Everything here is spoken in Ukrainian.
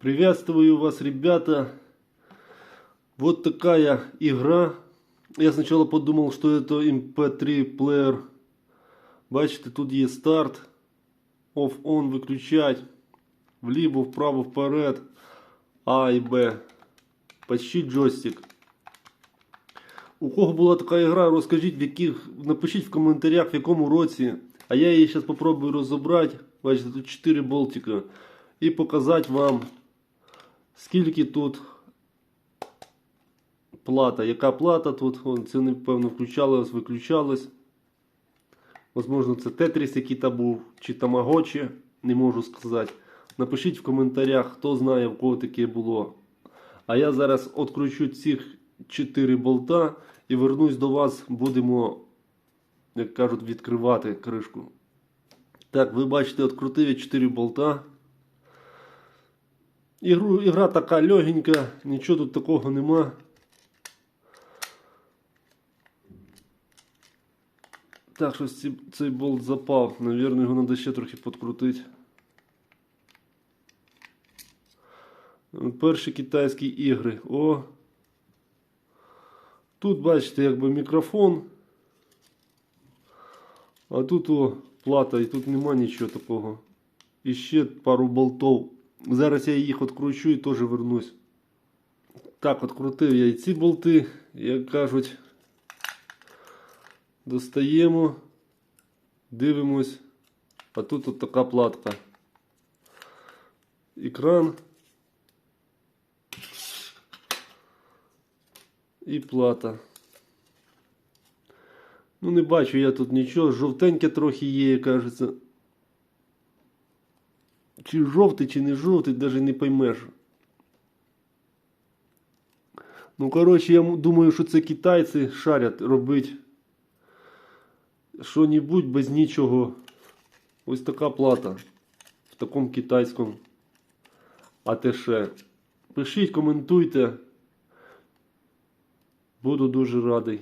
Приветствую вас, ребята. Вот такая игра. Я сначала подумал, что это MP3 плеер. Бачите, тут є старт. Off-on виключать. Вліво, вправо, вперед. А і Б. Почти джойстик. У кого була така ігра, розкажіть, в яких, напишіть в коментарях, в якому році. А я її зараз попробую розібрати. Бачите, тут 4 болтика. І показати вам, Скільки тут плата. Яка плата тут? Це напевно включалось, виключалось. Возможно, це Тетріс, який там був, чи Тамагочі, не можу сказати. Напишіть в коментарях, хто знає, в кого таке було. А я зараз відкручу цих 4 болта і вернусь до вас, будемо, як кажуть, відкривати кришку. Так, ви бачите, відкрутив я 4 болта. Ігру, ігра така легенька, нічого тут такого нема. Так, щось ці- цей болт запав. Навірно, його треба ще трохи підкрутити. Перші китайські ігри. О. Тут бачите, якби мікрофон. А тут о, плата, і тут нема нічого такого. І ще пару болтов. Зараз я їх відкручу і теж вернусь. Так, відкрутив я і ці болти, як кажуть. Достаємо, дивимось. А тут от така платка. Екран. І плата. Ну, не бачу я тут нічого. Жовтеньке трохи є, кажеться. Чи жовтий, чи не жовтий, навіть не поймеш. Ну, коротше, я думаю, що це китайці шарять робить що-небудь без нічого. Ось така плата. В такому китайському АТШ. Пишіть, коментуйте. Буду дуже радий.